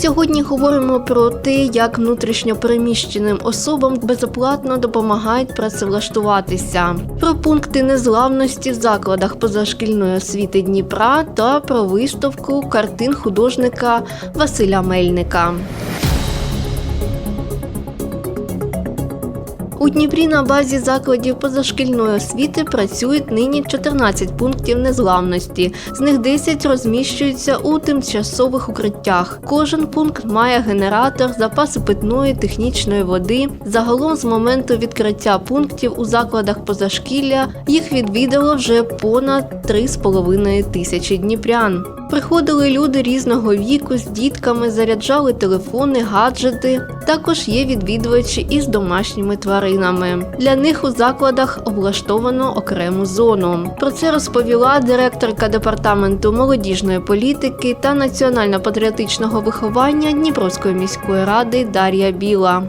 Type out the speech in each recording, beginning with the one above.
Сьогодні говоримо про те, як внутрішньо переміщеним особам безоплатно допомагають працевлаштуватися, про пункти незламності в закладах позашкільної освіти Дніпра та про виставку картин художника Василя Мельника. У Дніпрі на базі закладів позашкільної освіти працюють нині 14 пунктів незламності. З них 10 розміщуються у тимчасових укриттях. Кожен пункт має генератор, запаси питної, технічної води. Загалом з моменту відкриття пунктів у закладах позашкілля їх відвідало вже понад 3,5 тисячі дніпрян. Приходили люди різного віку з дітками, заряджали телефони, гаджети. Також є відвідувачі із домашніми тваринами. Для них у закладах облаштовано окрему зону. Про це розповіла директорка департаменту молодіжної політики та національно-патріотичного виховання Дніпровської міської ради Дар'я Біла.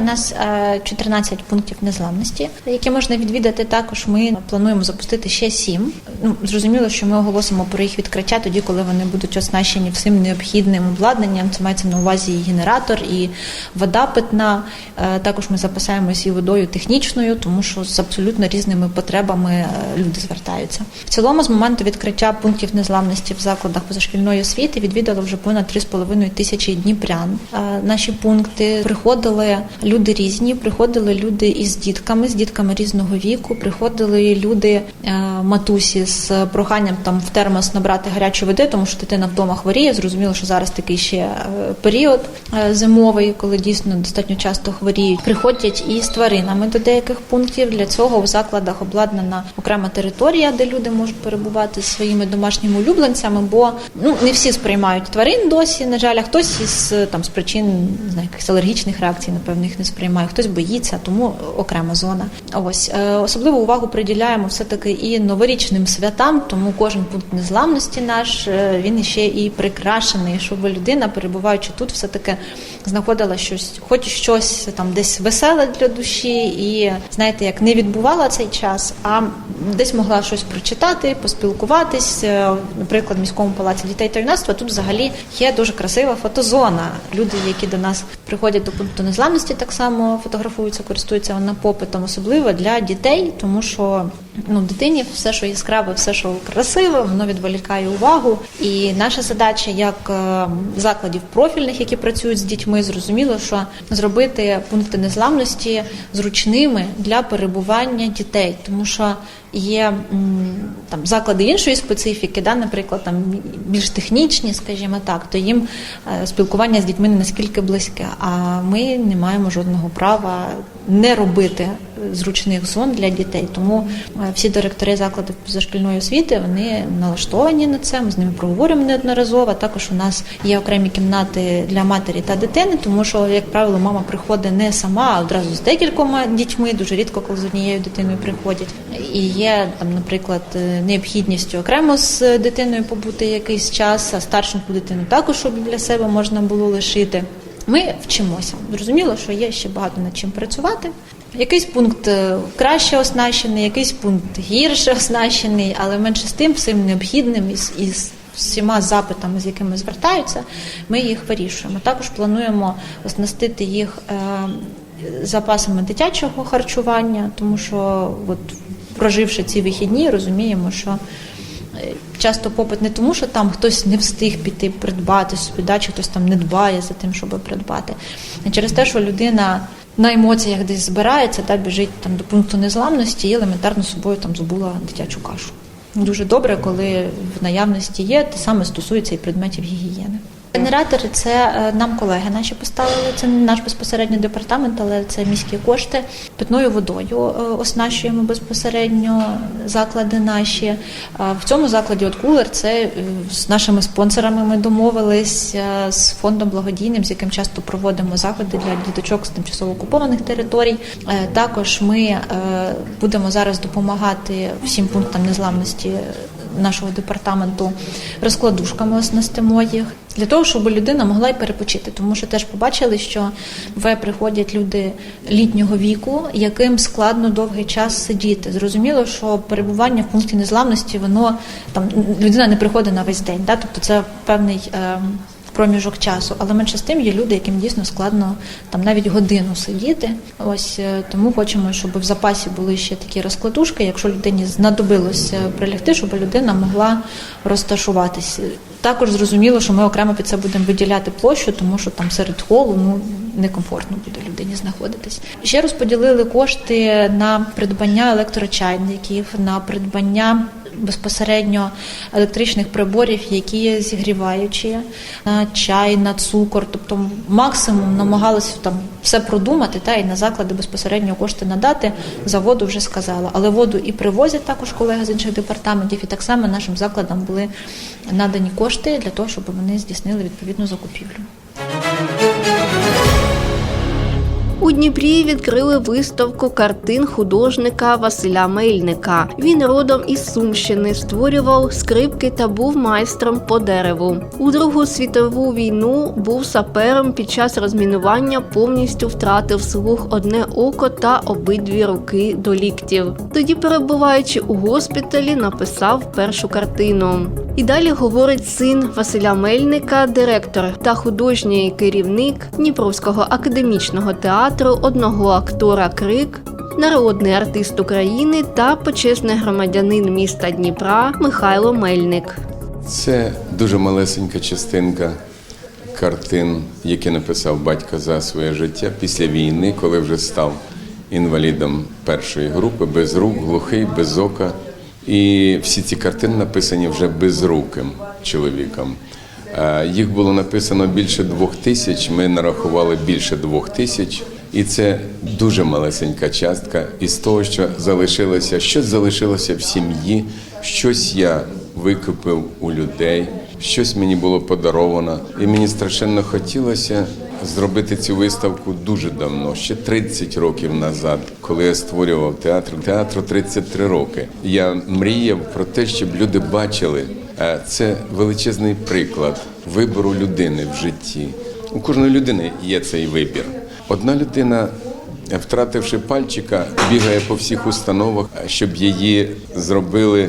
У нас е, 14 пунктів незламності, які можна відвідати. Також ми плануємо запустити ще 7. Ну зрозуміло, що ми оголосимо про їх відкриття тоді, коли вони будуть оснащені всім необхідним обладнанням. Це мається на увазі і генератор, і вода питна. Е, Також ми запасаємося і водою технічною, тому що з абсолютно різними потребами е, люди звертаються. В цілому, з моменту відкриття пунктів незламності в закладах позашкільної освіти відвідало вже понад 3,5 тисячі дніпрян. Е, Наші пункти приходили люди різні, приходили люди із дітками, з дітками різного віку. Приходили люди е, матусі з проханням там в термос набрати гарячої води, тому що дитина вдома хворіє. Зрозуміло, що зараз такий ще е, період е, зимовий, коли дійсно достатньо часто хворіють. Приходять і з тваринами до деяких пунктів. Для цього в закладах обладнана окрема територія, де люди можуть перебувати зі своїми домашніми улюбленцями, бо ну не всі сприймають тварин досі. На жаль, а хтось із там з причин не знаю, якихось алергічних реакцій, напевно, їх не сприймає, хтось боїться, тому окрема зона. Ось е, особливу увагу приділяємо все таки і новорічним святам, тому кожен пункт незламності наш е, він ще і прикрашений, щоб людина, перебуваючи тут, все таки знаходила щось, хоч щось там десь веселе для душі, і знаєте, як не відбувала цей час, а десь могла щось прочитати, поспілкуватись. Е, Наприклад, в міському палаці дітей та юнацтва тут взагалі є дуже красива фотозона. Люди, які до нас приходять до пункту незламності, так само фотографуються, користуються вона попитом, особливо для дітей, тому що ну дитині все, що яскраве, все, що красиве, воно відволікає увагу. І наша задача, як е, закладів профільних, які працюють з дітьми, зрозуміло, що зробити пункти незламності зручними для перебування дітей, тому що є там заклади іншої специфіки, да, наприклад, там більш технічні, скажімо так, то їм е, спілкування з дітьми не наскільки близьке. А ми не маємо жодного права не робити зручних зон для дітей. Тому е, всі директори закладів позашкільної освіти вони налаштовані на це. Ми з ними проговорюємо неодноразово. Також у нас є окремі кімнати для матері та дитини, тому що, як правило, мама приходить не сама, а одразу з декількома дітьми. Дуже рідко, коли з однією дитиною приходять. І є там, наприклад, е, необхідність окремо з дитиною побути якийсь час, а старшеньку дитину також щоб для себе можна було лишити. Ми вчимося. Зрозуміло, що є ще багато над чим працювати. Якийсь пункт е, краще оснащений, якийсь пункт гірше оснащений, але менше з тим, всім необхідним із, із всіма запитами, з якими звертаються, ми їх вирішуємо. Також плануємо оснастити їх е, запасами дитячого харчування, тому що, от, проживши ці вихідні, розуміємо, що е, часто попит не тому, що там хтось не встиг піти придбати собі, да, чи хтось там не дбає за тим, щоб придбати. А через те, що людина на емоціях десь збирається та біжить там до пункту незламності і елементарно собою там забула дитячу кашу. Дуже добре, коли в наявності є, те саме стосується і предметів гігієни. Генератори це е, нам колеги наші поставили. Це не наш безпосередньо департамент, але це міські кошти. Питною водою е, оснащуємо безпосередньо заклади наші. В цьому закладі от кулер це е, з нашими спонсорами. Ми домовились е, з фондом благодійним, з яким часто проводимо заходи для діточок з тимчасово окупованих територій. Е, Також ми е, будемо зараз допомагати всім пунктам незламності нашого департаменту розкладушками оснастимо їх для того, щоб людина могла й перепочити. Тому що теж побачили, що в приходять люди літнього віку, яким складно довгий час сидіти. Зрозуміло, що перебування в пункті незламності, воно там людина не приходить на весь день. Да? Тобто це певний. Е, Проміжок часу, але менше з тим є люди, яким дійсно складно там навіть годину сидіти. Ось е, тому хочемо, щоб в запасі були ще такі розкладушки. Якщо людині знадобилося прилягти, щоб людина могла розташуватися. Також зрозуміло, що ми окремо під це будемо виділяти площу, тому що там серед холу ну некомфортно буде людині знаходитись. Ще розподілили кошти на придбання електрочайників, на придбання безпосередньо електричних приборів, які є зігріваючі, на чай, на цукор. Тобто максимум намагалися там все продумати та і на заклади безпосередньо кошти надати. За воду вже сказала. Але воду і привозять також колеги з інших департаментів, і так само нашим закладам були надані кошти для того, щоб вони здійснили відповідну закупівлю. У Дніпрі відкрили виставку картин художника Василя Мельника. Він родом із Сумщини, створював скрипки та був майстром по дереву. У Другу світову війну був сапером під час розмінування, повністю втратив слух одне око та обидві руки до ліктів. Тоді, перебуваючи у госпіталі, написав першу картину. І далі говорить син Василя Мельника, директор та художній керівник Дніпровського академічного театру, одного актора Крик, народний артист України та почесний громадянин міста Дніпра Михайло Мельник. Це дуже малесенька частинка картин, які написав батько за своє життя після війни, коли вже став інвалідом першої групи, без рук, глухий, без ока. І всі ці картини написані вже безруким чоловіком. Е, Їх було написано більше двох тисяч. Ми нарахували більше двох тисяч. І це дуже малесенька частка із того, що залишилося, щось залишилося в сім'ї, щось я викупив у людей, щось мені було подаровано. І мені страшенно хотілося зробити цю виставку дуже давно, ще 30 років назад, коли я створював театр. Театру 33 роки. Я мріяв про те, щоб люди бачили. Е, Це величезний приклад вибору людини в житті. У кожної людини є цей вибір. Одна людина, втративши пальчика, бігає по всіх установах, щоб її зробили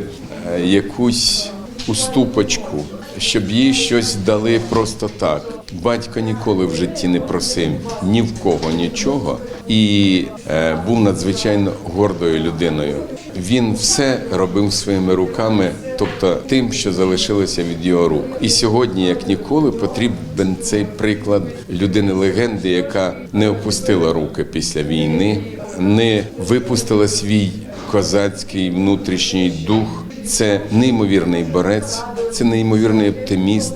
е, якусь уступочку, щоб їй щось дали просто так. Батько ніколи в житті не просив ні в кого нічого і е, був надзвичайно гордою людиною. Він все робив своїми руками, тобто тим, що залишилося від його рук. І сьогодні, як ніколи, потрібен цей приклад людини легенди, яка не опустила руки після війни, не випустила свій козацький внутрішній дух. Це неймовірний борець, це неймовірний оптиміст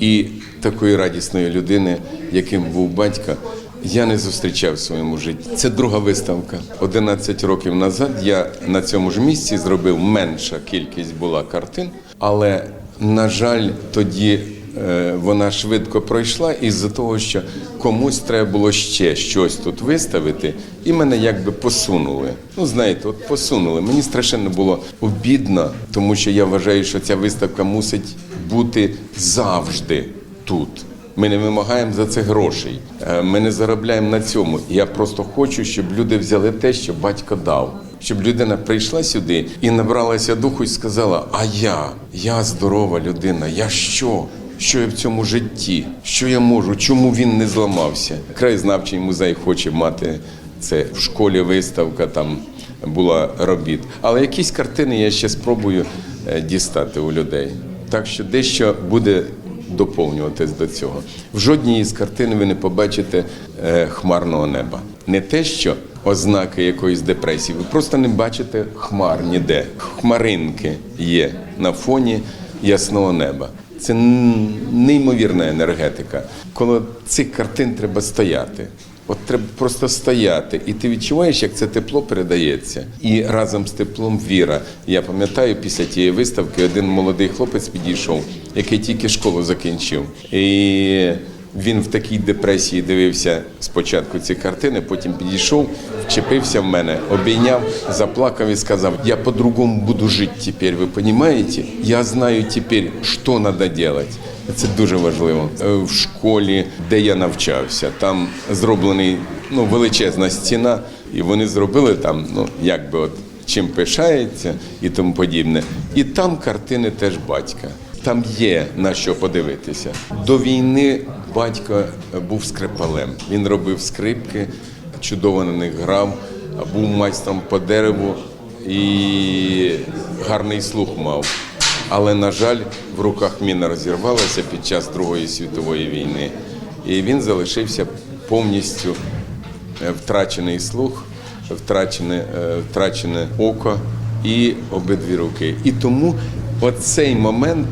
і такої радісної людини, яким був батько. Я не зустрічав в своєму житті. Це друга виставка. 11 років назад я на цьому ж місці зробив менша кількість була картин, але на жаль, тоді е, вона швидко пройшла із-за того, що комусь треба було ще щось тут виставити, і мене якби посунули. Ну знаєте, от посунули. Мені страшенно було обідно, тому що я вважаю, що ця виставка мусить бути завжди тут. Ми не вимагаємо за це грошей. Е, Ми не заробляємо на цьому. Я просто хочу, щоб люди взяли те, що батько дав. Щоб людина прийшла сюди і набралася духу і сказала: А я, я здорова людина, я що? Що я в цьому житті? Що я можу? Чому він не зламався? Краєзнавчий музей хоче мати це в школі виставка там була робіт. Але якісь картини я ще спробую е, дістати у людей. Так що дещо буде доповнюватись до цього. В жодній із картин ви не побачите е, хмарного неба. Не те, що ознаки якоїсь депресії, ви просто не бачите хмар ніде. Хмаринки є на фоні ясного неба. Це неймовірна енергетика. Коло цих картин треба стояти. От треба просто стояти, і ти відчуваєш, як це тепло передається. І разом з теплом віра. Я пам'ятаю, після тієї виставки один молодий хлопець підійшов, який тільки школу закінчив. І Він в такій депресії дивився спочатку ці картини, потім підійшов, вчепився в мене, обійняв, заплакав і сказав: Я по-другому буду жити тепер. Ви розумієте? Я знаю тепер, що треба робити. Це дуже важливо. Е, В школі, де я навчався, там зроблений ну, величезна стіна, і вони зробили там, ну якби от чим пишається і тому подібне. І там картини теж батька. Там є на що подивитися. До війни батько був скрипалем. Він робив скрипки, чудово на них грав, був майстром по дереву і гарний слух мав. Але, на жаль, в руках міна розірвалася під час Другої світової війни, і він залишився повністю е, втрачений слух, втрачене, е, втрачене око і обидві руки. І тому оцей момент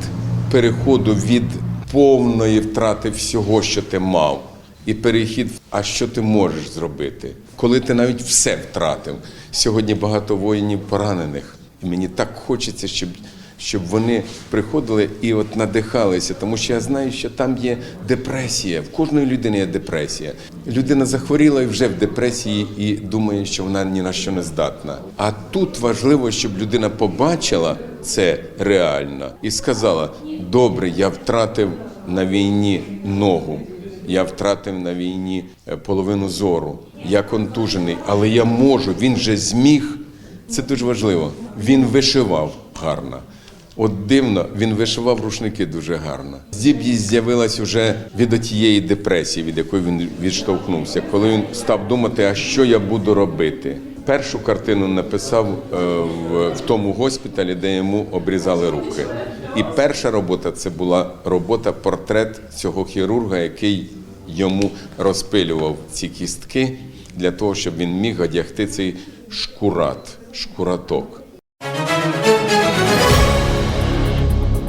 переходу від повної втрати всього, що ти мав, і перехід, а що ти можеш зробити, коли ти навіть все втратив. Сьогодні багато воїнів поранених. І мені так хочеться, щоб щоб вони приходили і от надихалися, тому що я знаю, що там є депресія. В кожної людини є депресія. Людина захворіла і вже в депресії і думає, що вона ні на що не здатна. А тут важливо, щоб людина побачила це реально і сказала: добре, я втратив на війні ногу. Я втратив на війні е, половину зору. Я контужений, але я можу. Він же зміг. Це дуже важливо. Він вишивав гарно. От дивно, він вишивав рушники дуже гарно. Здібність з'явилась вже від тієї депресії, від якої він відштовхнувся, коли він став думати, а що я буду робити. Першу картину написав е, в тому госпіталі, де йому обрізали руки. І перша робота це була робота портрет цього хірурга, який йому розпилював ці кістки для того, щоб він міг одягти цей шкурат, шкураток.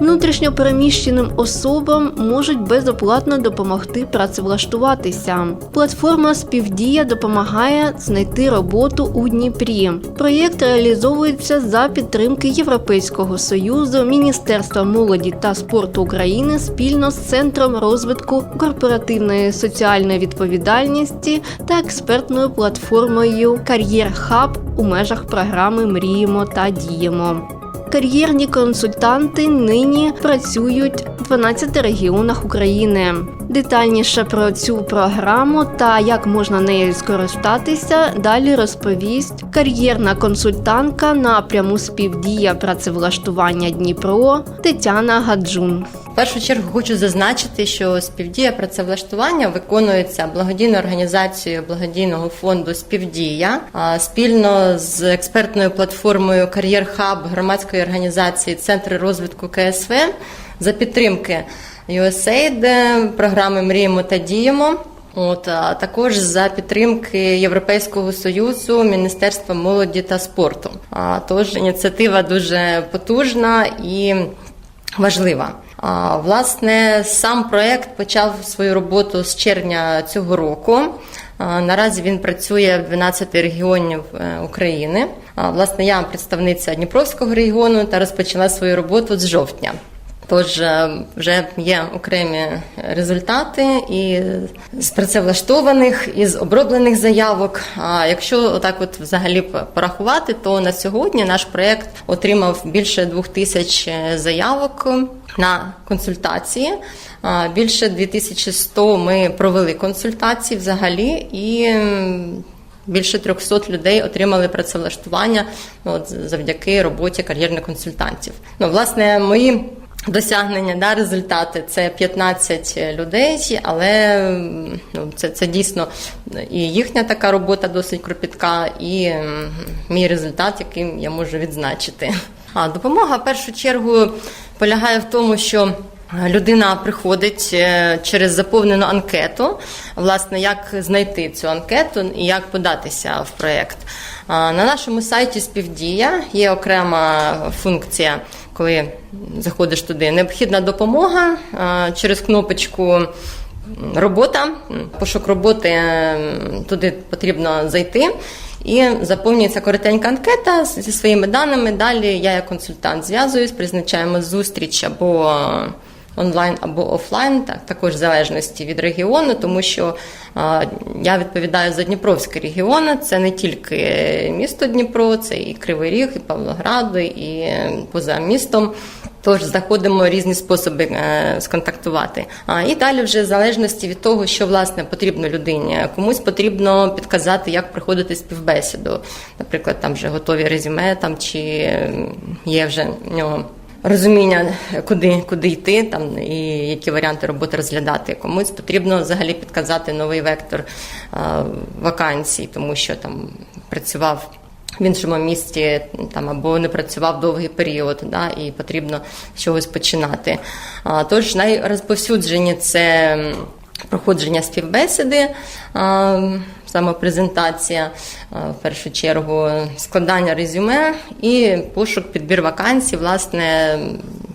Внутрішньо переміщеним особам можуть безоплатно допомогти працевлаштуватися. Платформа Співдія допомагає знайти роботу у Дніпрі. Проєкт реалізовується за підтримки Європейського союзу, Міністерства молоді та спорту України спільно з Центром розвитку корпоративної соціальної відповідальності та експертною платформою Кар'єр Хаб у межах програми Мріємо та діємо. Кар'єрні консультанти нині працюють в 12 регіонах України. Детальніше про цю програму та як можна нею скористатися, далі розповість кар'єрна консультантка напряму співдія працевлаштування Дніпро Тетяна Гаджун. В першу чергу хочу зазначити, що співдія працевлаштування виконується благодійною організацією благодійного фонду Співдія спільно з експертною платформою Кар'єр Хаб громадської організації Центри розвитку КСВ за підтримки USAID, програми Мріємо та діємо. От а також за підтримки Європейського союзу, Міністерства молоді та спорту. А тож ініціатива дуже потужна і важлива. А, Власне, сам проект почав свою роботу з червня цього року. Наразі він працює в 12 регіонів е, України. А, Власне, я представниця Дніпровського регіону та розпочала свою роботу з жовтня. Тож е, вже є окремі результати і з працевлаштованих, і з оброблених заявок. А якщо отак, от взагалі порахувати, то на сьогодні наш проект отримав більше двох тисяч заявок на консультації. Більше 2100 ми провели консультації взагалі і. Більше 300 людей отримали працевлаштування ну, от, завдяки роботі кар'єрних консультантів. Ну, власне, мої досягнення, да, результати це 15 людей, але ну, це, це дійсно і їхня така робота досить кропітка, і мій результат, яким я можу відзначити. А допомога в першу чергу полягає в тому, що Людина приходить е, через заповнену анкету, власне, як знайти цю анкету і як податися в проєкт. На нашому сайті Співдія є окрема функція, коли заходиш туди. Необхідна допомога через кнопочку. Робота, пошук роботи е, туди потрібно зайти І заповнюється коротенька анкета зі своїми даними. Далі я як консультант зв'язуюсь, призначаємо зустріч або онлайн або офлайн, так також в залежності від регіону, тому що я відповідаю за Дніпровський регіон. Це не тільки місто Дніпро, це і Кривий Ріг, і Павлоград, і поза містом. Тож знаходимо різні способи е, сконтактувати. А і далі, вже в залежності від того, що власне потрібно людині, комусь потрібно підказати, як проходити співбесіду. Наприклад, там вже готові резюме, там чи є вже в нього розуміння, куди, куди йти, там і які варіанти роботи розглядати. Комусь потрібно взагалі підказати новий вектор а, вакансій, тому що там працював. В іншому місті там або не працював довгий період, да, і потрібно з чогось починати. А, тож найрозповсюджені це проходження співбесіди, а, самопрезентація, в першу чергу, складання резюме і пошук підбір вакансій, власне.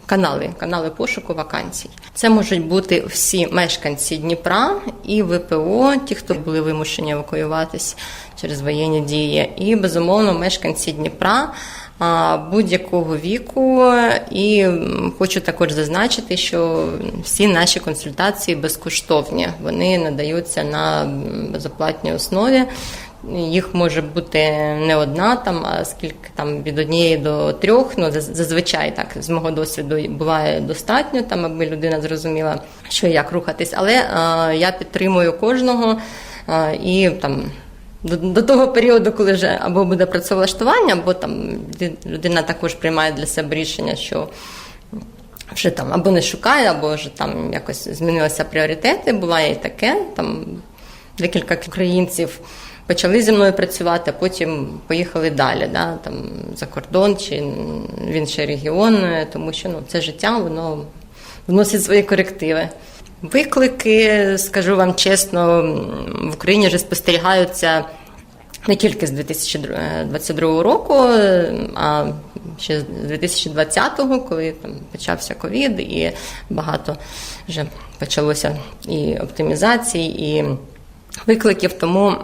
Канали, канали пошуку вакансій. Це можуть бути всі мешканці Дніпра і ВПО, ті, хто були вимушені евакуюватись через воєнні дії, і безумовно мешканці Дніпра будь-якого віку. І хочу також зазначити, що всі наші консультації безкоштовні. Вони надаються на безоплатній основі. Їх може бути не одна, там, а скільки там від однієї до трьох. Ну заз- зазвичай так з мого досвіду буває достатньо, там аби людина зрозуміла, що і як рухатись. Але е, я підтримую кожного е, і там. До, до того періоду, коли вже або буде працевлаштування, або там людина також приймає для себе рішення, що вже там або не шукає, або вже там якось змінилися пріоритети. Буває і таке. Там декілька українців почали зі мною працювати, а потім поїхали далі, да, там, за кордон чи в інший регіон, тому що ну, це життя, воно вносить свої корективи. Виклики, скажу вам чесно, в Україні вже спостерігаються не тільки з 2022 року, а ще з 2020-го, коли там почався ковід, і багато вже почалося і оптимізації, і викликів. Тому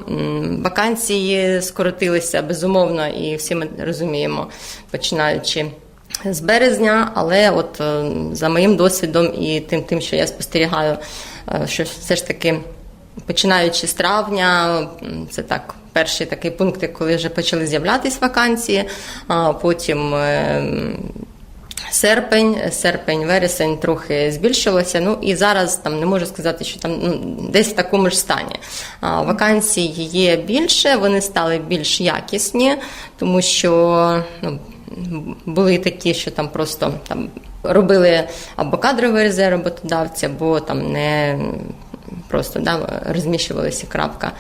вакансії скоротилися безумовно, і всі ми розуміємо, починаючи. З березня, але от е, за моїм досвідом і тим, тим, що я спостерігаю, е, що все ж таки починаючи з травня, це так перші такі пункти, коли вже почали з'являтися вакансії, а потім. е, Серпень, серпень, вересень трохи збільшилося. Ну і зараз там не можу сказати, що там ну, десь в такому ж стані. А, є більше, вони стали більш якісні, тому що ну, були такі, що там просто там робили або кадровий резерв роботодавці, або там не просто да, розміщувалися крапка.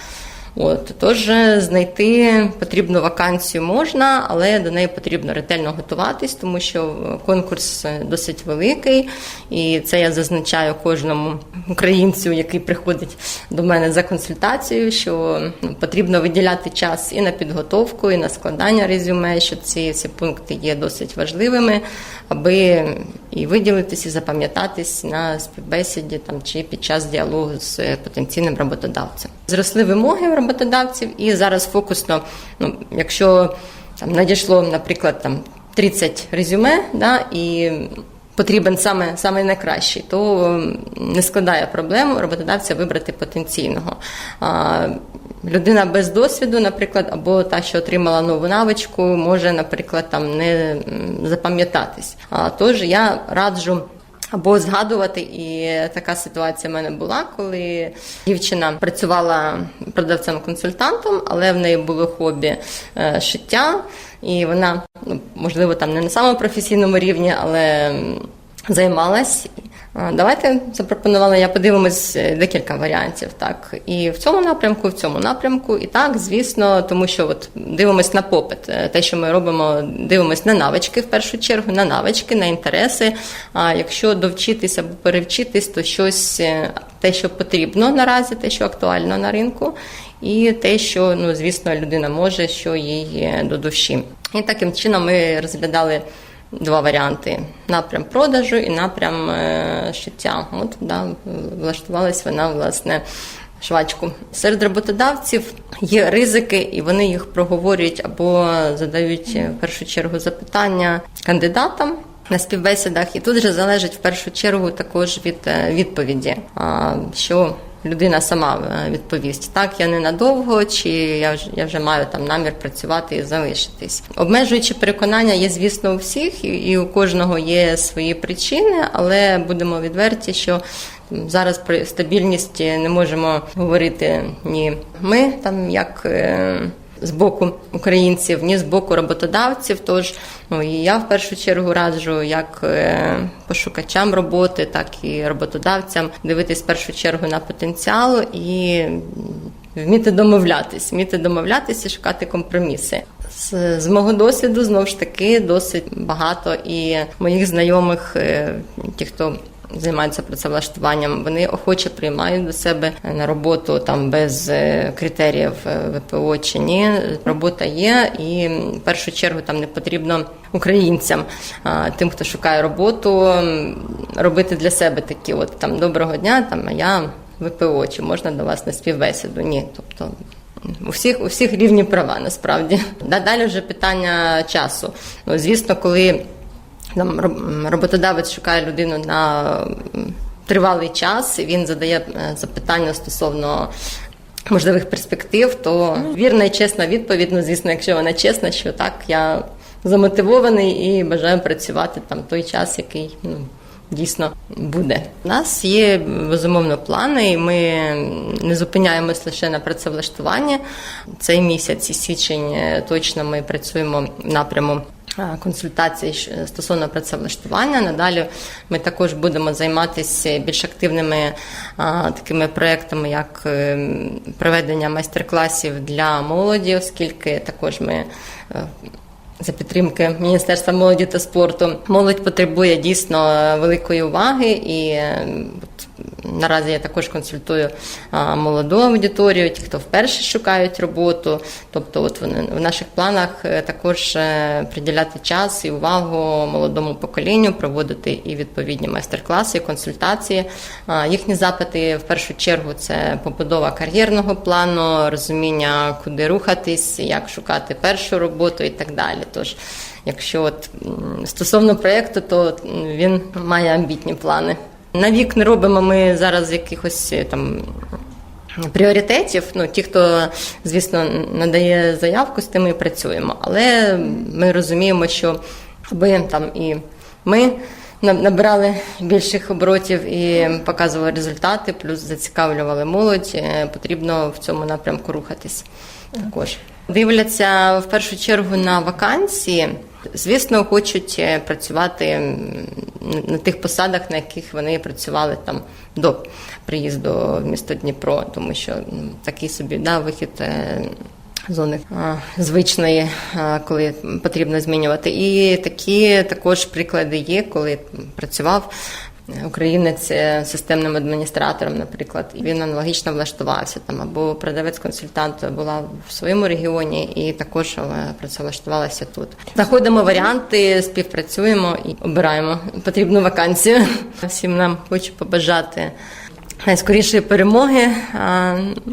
От тож е, знайти потрібну вакансію можна, але до неї потрібно ретельно готуватись, тому що конкурс е, досить великий, і це я зазначаю кожному українцю, який приходить до мене за консультацією, що ну, потрібно виділяти час і на підготовку, і на складання резюме, що ці, ці пункти є досить важливими, аби і виділитись, і запам'ятатись на співбесіді там чи під час діалогу з потенційним роботодавцем. Зросли вимоги в роботодавців, і зараз фокусно, ну якщо там надійшло, наприклад, там 30 резюме, да, і потрібен саме, саме найкращий, то не складає проблем роботодавця вибрати потенційного. А, Людина без досвіду, наприклад, або та, що отримала нову навичку, може, наприклад, там не запам'ятатись. А тож я раджу. Або згадувати, і така ситуація в мене була, коли дівчина працювала продавцем-консультантом, але в неї було хобі е, шиття, і вона, ну, можливо, там не на самому професійному рівні, але займалась. Давайте запропонувала, я подивимось е, декілька варіантів. Так, і в цьому напрямку, в цьому напрямку, і так, звісно, тому що от дивимось на попит. Е, Те, що ми робимо, дивимось на навички в першу чергу, на навички, на інтереси. А якщо довчитись або перевчитись, то щось е, те, що потрібно наразі, те, що актуально на ринку, і те, що ну звісно людина може, що їй до душі. І таким чином ми розглядали два варіанти: напрям продажу і напрям е, шиття. От да, влаштувалась вона власне швачку. Серед роботодавців є ризики, і вони їх проговорюють або задають е, в першу чергу запитання кандидатам. На співбесідах і тут же залежить в першу чергу також від е, відповіді, що людина сама е, відповість. Так, я ненадовго, чи я вже я вже маю там намір працювати і залишитись. Обмежуючи переконання є, звісно, у всіх, і, і у кожного є свої причини, але будемо відверті, що зараз про стабільність не можемо говорити ні ми там як. З боку українців, ні з боку роботодавців. Тож ну і я в першу чергу раджу як е, пошукачам роботи, так і роботодавцям дивитись в першу чергу на потенціал і вміти домовлятись, вміти домовлятись і шукати компроміси. З, з мого досвіду знову ж таки досить багато і моїх знайомих, е, ті, хто займаються працевлаштуванням, вони охоче приймають до себе на роботу там без е, критеріїв е, ВПО чи ні. Робота є, і в першу чергу там не потрібно українцям, тим, хто шукає роботу, робити для себе такі от там доброго дня, там а я ВПО, чи можна до вас на співбесіду? Ні, тобто. У всіх у всіх рівні права насправді. Да, Далі вже питання часу. Ну, звісно, коли там роботодавець шукає людину на тривалий час, і він задає е, запитання стосовно. Можливих перспектив, то вірна і чесна відповідь, ну звісно, якщо вона чесна, що так, я замотивований і бажаю працювати там той час, який ну, дійсно буде. У нас є безумовно плани, і ми не зупиняємось лише на працевлаштуванні. Цей місяць і січень е, точно ми працюємо в напряму консультацій стосовно працевлаштування. Надалі ми також будемо займатися більш активними а, такими проектами, як е, проведення майстер-класів для молоді, оскільки також ми. За підтримки Міністерства молоді та спорту. Молодь потребує дійсно е, великої уваги, і е, наразі я також консультую молоду аудиторію, ті, хто вперше шукають роботу. Тобто, от вони в наших планах е, також е, приділяти час і увагу молодому поколінню, проводити і відповідні майстер-класи, і консультації. Їхні запити в першу чергу це побудова кар'єрного плану, розуміння, куди рухатись, як шукати першу роботу і так далі. Тож, якщо от стосовно проєкту, то він має амбітні плани. На вік не робимо ми зараз якихось е, там. Пріоритетів, ну ті, хто звісно надає заявку, з тими і працюємо. Але ми розуміємо, що аби там і ми набирали більших оборотів і показували результати, плюс зацікавлювали молодь, е, потрібно в цьому напрямку рухатись також. Дивляться в першу чергу на вакансії. Звісно, хочуть е, працювати на тих посадах, на яких вони працювали там до приїзду в місто Дніпро, тому що такий собі да, вихід. е, Зони звичної, коли потрібно змінювати. І такі також приклади є, коли працював українець системним адміністратором, наприклад, і він аналогічно влаштувався там, або продавець-консультант була в своєму регіоні і також працевлаштувалася тут. Знаходимо варіанти, співпрацюємо і обираємо потрібну вакансію. Всім нам хочу побажати. Найскорішої перемоги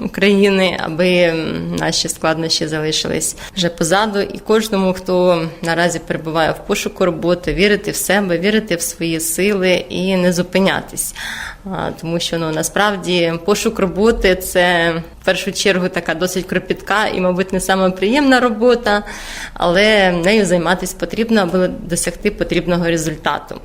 України, аби наші складнощі залишились вже позаду, і кожному, хто наразі перебуває в пошуку роботи, вірити в себе, вірити в свої сили і не зупинятись. Тому що ну насправді пошук роботи це в першу чергу така досить кропітка і, мабуть, не саме приємна робота, але нею займатися потрібно, аби досягти потрібного результату.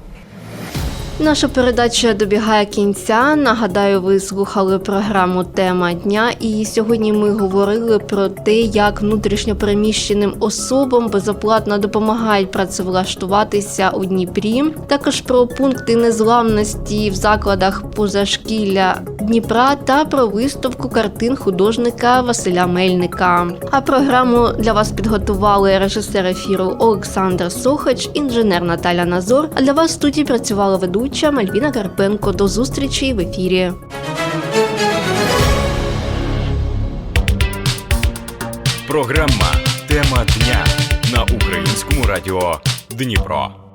Наша передача добігає кінця. Нагадаю, ви слухали програму Тема дня, і сьогодні ми говорили про те, як внутрішньопереміщеним особам безоплатно допомагають працевлаштуватися у Дніпрі. Також про пункти незламності в закладах позашкілля Дніпра та про виставку картин художника Василя Мельника. А програму для вас підготували режисер ефіру Олександр Сохач, інженер Наталя Назор. А для вас в студії працювала ведуча Мальвіна Карпенко. До зустрічі в ефірі. Програма Тема дня на українському радіо Дніпро.